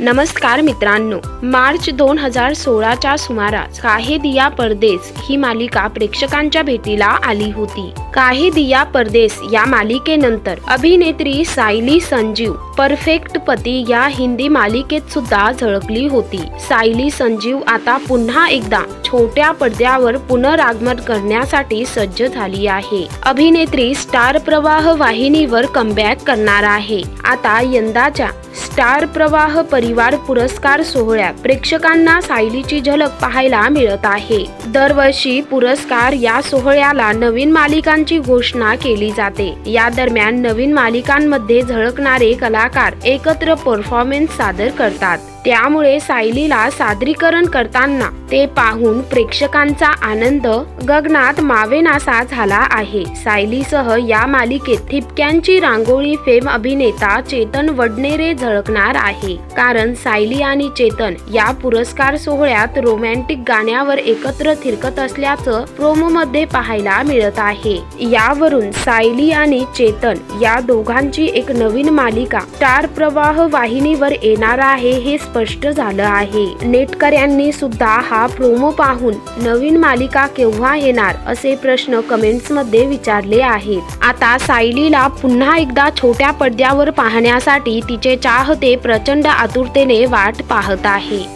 नमस्कार मित्रांनो मार्च दोन हजार सोळाच्या सुमारास काहे दिया परदेस ही मालिका प्रेक्षकांच्या भेटीला आली होती. काहे दिया परदेस या मालिकेनंतर अभिनेत्री सायली संजीव परफेक्ट पती या हिंदी मालिकेत सुद्धा झळकली होती. सायली संजीव आता पुन्हा एकदा छोट्या पडद्यावर पुनरागमन करण्यासाठी सज्ज झाली आहे. अभिनेत्री स्टार प्रवाह वाहिनीवर कमबॅक करणार आहे. आता यंदाच्या स्टार प्रवाह परिवार पुरस्कार सोहळ्यात प्रेक्षकांना सायलीची झलक पाहायला मिळत आहे. दरवर्षी पुरस्कार या सोहळ्याला नवीन मालिकांची घोषणा केली जाते. या दरम्यान नवीन मालिकांमध्ये झळकणारे कलाकार एकत्र परफॉर्मन्स सादर करतात. त्यामुळे सायलीला सादरीकरण करताना ते पाहून प्रेक्षकांचा आनंद गगनात मावेनासा झाला आहे. सायलीसह या मालिकेत ठिपक्यांची रांगोळी फेम अभिनेता चेतन वडनेरे झळकणार आहे. कारण सायली आणि चेतन या पुरस्कार सोहळ्यात रोमॅन्टिक गाण्यावर एकत्र थिरकत असल्याचं प्रोमो मध्ये पाहायला मिळत आहे. यावरून सायली आणि चेतन या दोघांची एक नवीन मालिका स्टार प्रवाह वाहिनीवर येणार आहे हे स्पष्ट झालं आहे. नेटकऱ्यांनी सुद्धा हा प्रोमो पाहून नवीन मालिका केव्हा येणार असे प्रश्न कमेंट्समध्ये विचारले आहेत. आता सायलीला पुन्हा एकदा छोट्या पडद्यावर पाहण्यासाठी तिचे चाहते प्रचंड आतुरतेने वाट पाहत आहे.